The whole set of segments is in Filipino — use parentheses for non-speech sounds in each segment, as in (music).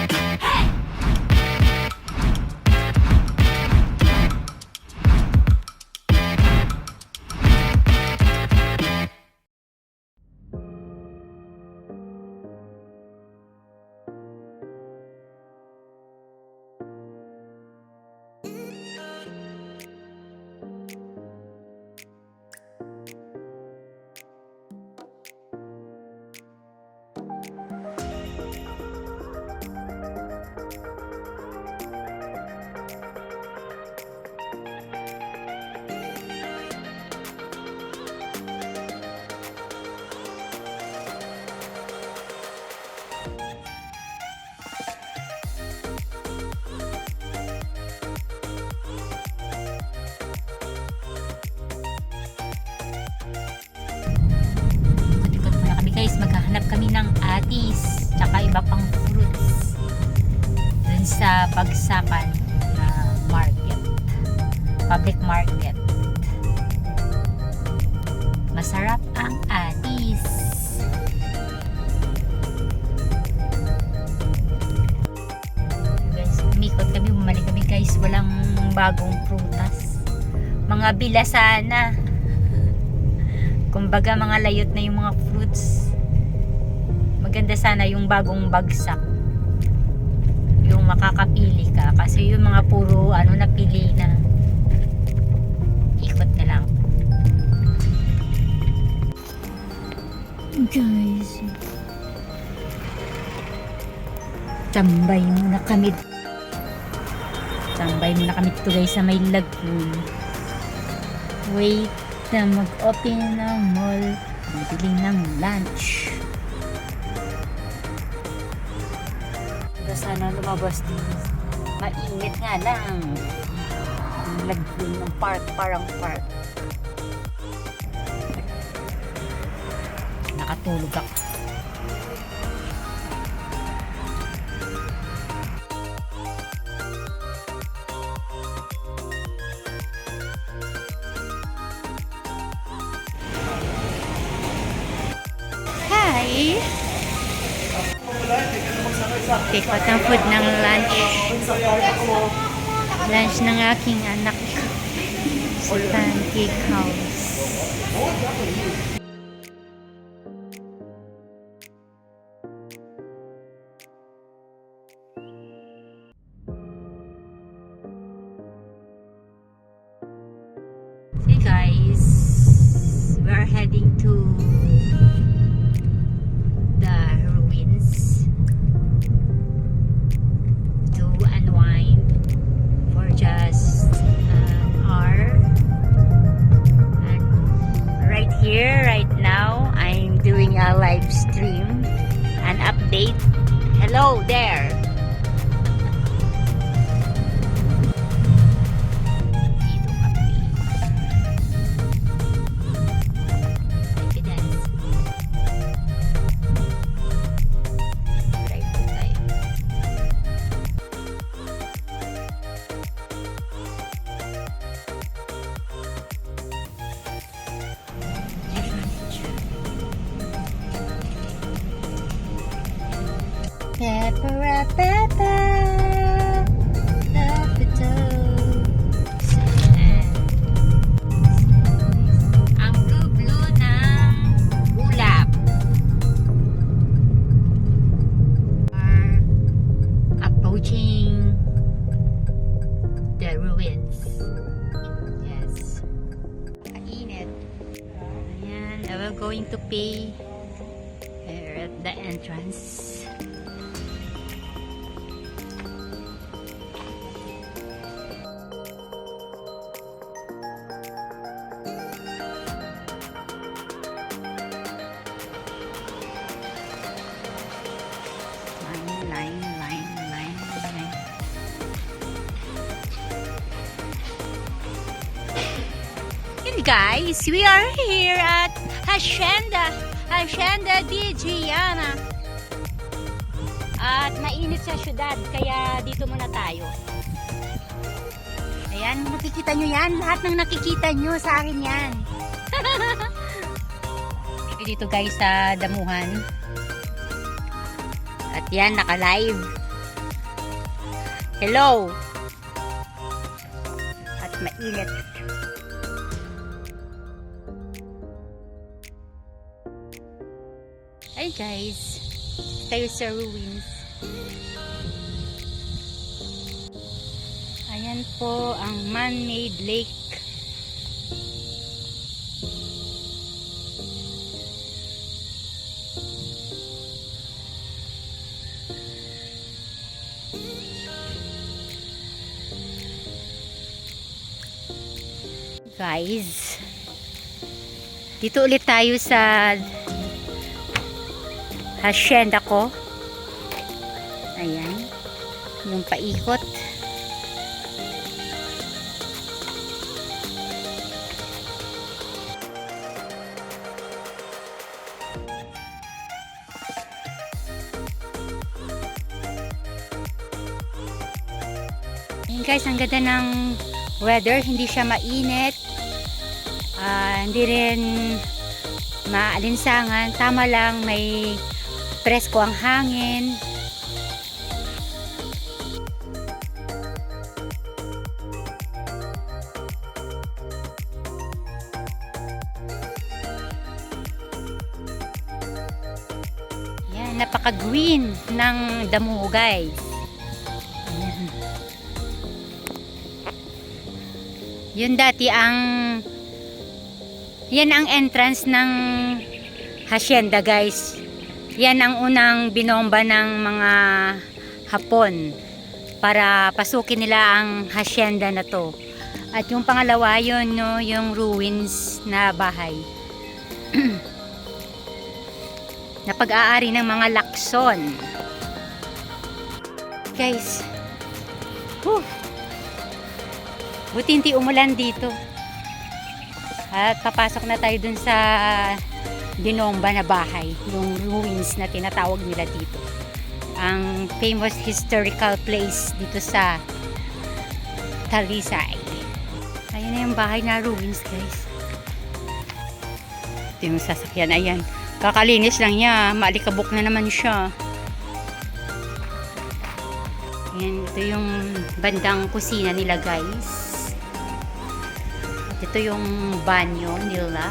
Ikot kami ng atis, tsaka iba pang fruits. Dun sa Bagsakan na market. Public market. Masarap ang atis. Guys, umikot kami, bumalik kami guys, walang bagong prutas. Mga bilasana. Kumbaga mga layot na yung mga fruits. Maganda sana yung bagong bagsak. Yung makakapili ka. Kasi yung mga puro ano napili na. Ikot na lang. Guys. Tambay muna kami. Tambay muna kami dito guys sa may lagoon. Wait na mag-open ng mall. Bibili ng lunch. Sana lumabas din. Mainit nga lang. Ang lagoon ng park, parang park. Nakatulog ako. Take out ng food ng lunch. Lunch ng aking anak. Sa Pancake House. Hey guys, we're heading to live stream, an update. Hello there. Pepper, pepper, guys, we are here at Hacienda, Hacienda di Giana. At mainit sa syudad, kaya dito muna tayo. Ayan, nakikita nyo yan. Lahat ng nakikita nyo sa akin yan. (laughs) dito guys sa damuhan. At yan, naka-live. Hello! At mainit. Guys! Tayo sa ruins. Ayan po ang man-made lake. Guys, dito ulit tayo sa hacienda ko. Ayan, yung paikot. Ayan guys, ang ganda ng weather. Hindi siya mainit. Ah, hindi rin maalinsangan. Tama lang, may presko ang hangin. Yan, napaka-green ng damo, guys. (laughs) Yun dati ang yan ang entrance ng hacienda guys. Yan ang unang binomba ng mga Hapon para pasukin nila ang hacienda na to. At yung pangalawa yun no, yung ruins na bahay. (clears throat) na pag-aari ng mga lakson. Guys. Whew. Buti hindi umulan dito. At papasok na tayo dun sa Dinomba na bahay, yung ruins na tinatawag nila dito. Ang famous historical place dito sa Talisay. Ayan na yung bahay na ruins, guys. Ito yung sasakyan, ayan. Kakalinis lang niya, maalikabok na naman siya. Ayan, ito yung bandang kusina nila, guys. Ito yung banyo nila.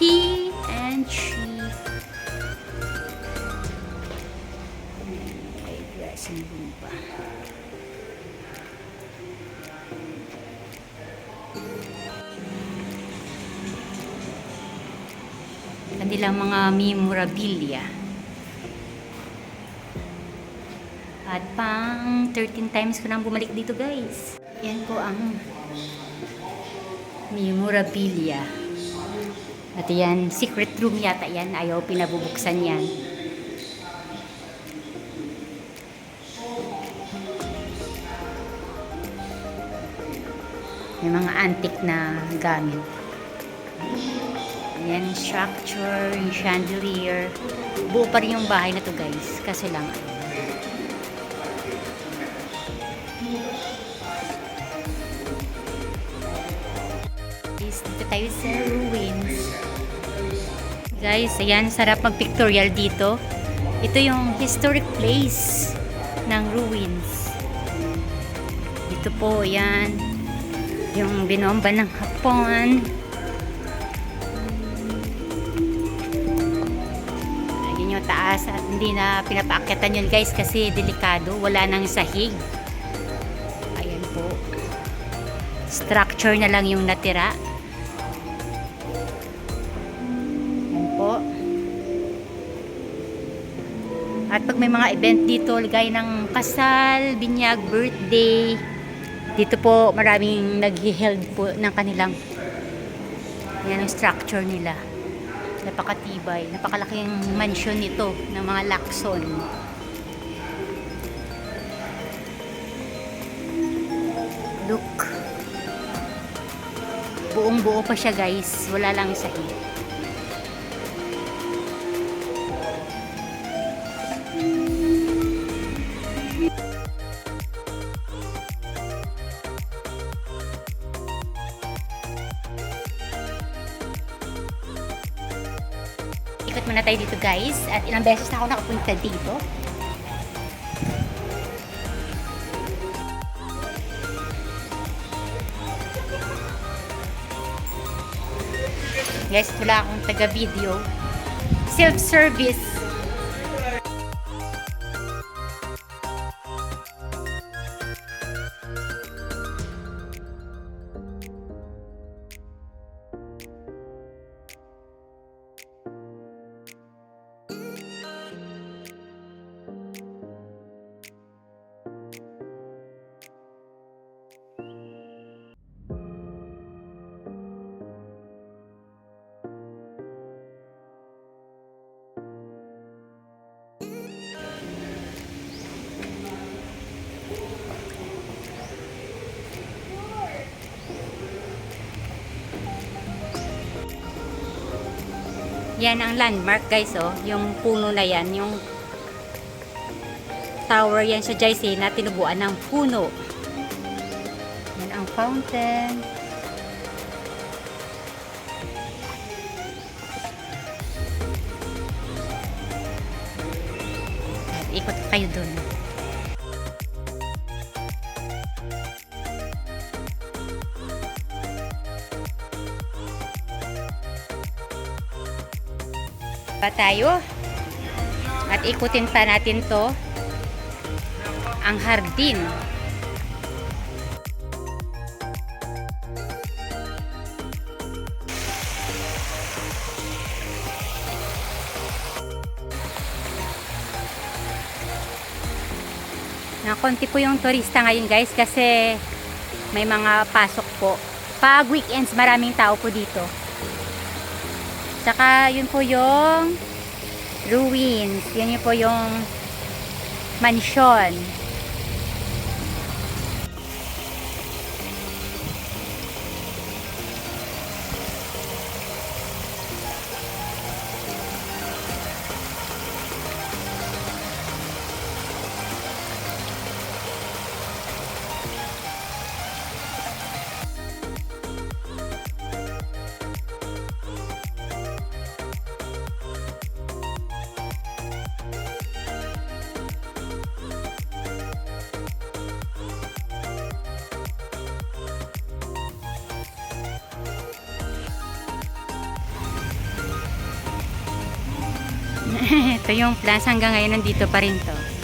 He and she. Ay, dressing room pa. Kanilang mga memorabilia. At pang 13 times ko nang bumalik dito guys. Yan ko ang memorabilia. At yan, secret room yata yan. Ayaw pinabubuksan yan. May mga antique na gamit. Yung structure, yung chandelier. Buo pa rin yung bahay na to guys. Kaso lang, dito tayo sa ruins. Guys, ayan, sarap mag-pictorial dito. Ito yung historic place ng ruins. Dito po, yan. Yung binomba ng Hapon. Ayun yung taas at hindi na pinapaakyatan yun guys kasi delikado. Wala nang sahig. Ayan po. Structure na lang yung natira. At pag may mga event dito, gaya ng kasal, binyag, birthday, dito po maraming nag-held po ng kanilang yan ang structure nila. Napakatibay, napakalaking mansion nito ng mga Lacson. Look. Buong buo pa siya guys. Wala lang sahig. Ikot tayo dito guys. At ilang beses na ako nakapunta dito. Guys, wala akong taga-video. Self-service. Yan ang landmark guys oh. Yung puno na yan. Yung tower yan sa Jaisei na tinubuan ng puno. Yan ang fountain. Ikot kayo dun. Pa tayo. At ikutin pa natin to ang hardin. Na konti po yung turista ngayon guys kasi may mga pasok po. Pag weekends maraming tao po dito. Tsaka yun po yung ruins. Yan yun po yung mansion. Ito yung plans hanggang ngayon nandito pa rin to.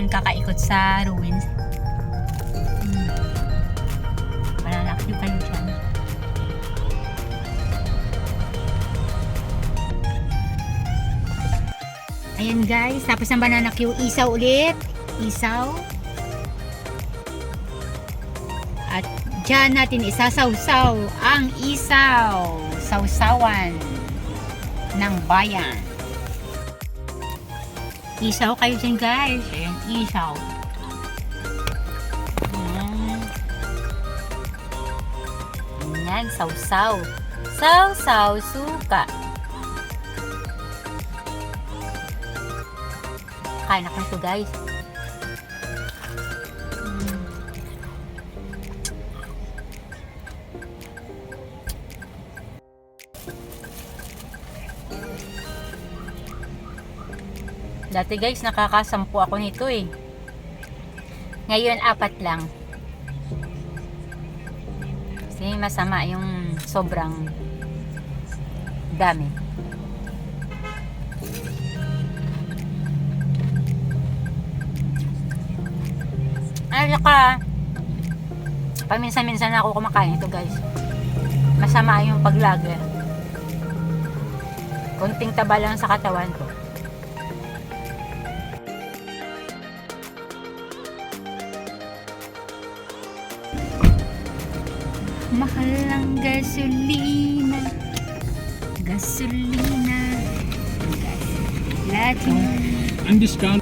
Doon kakaikot sa ruins. Hmm. Malalaki kayo dyan. Ayan guys, tapos ng banana queue, isaw ulit. Isaw. At dyan natin isasaw-saw ang isaw. Sausawan. ng bayan. Isaw kayo dyan guys. Ayan, isaw. Ayan. Ayan, sausaw. Sausaw, suka. Kain ako nito guys. Dati guys, nakakasampu ako nito eh. Ngayon, apat lang. Kasi masama yung sobrang dami. Ay, ka. Paminsan-minsan ako kumakain ito guys. Masama yung paglagi. Konting taba lang sa katawan ko. Mahal ng gasolina. Gasolina. Lahat yung Ang discount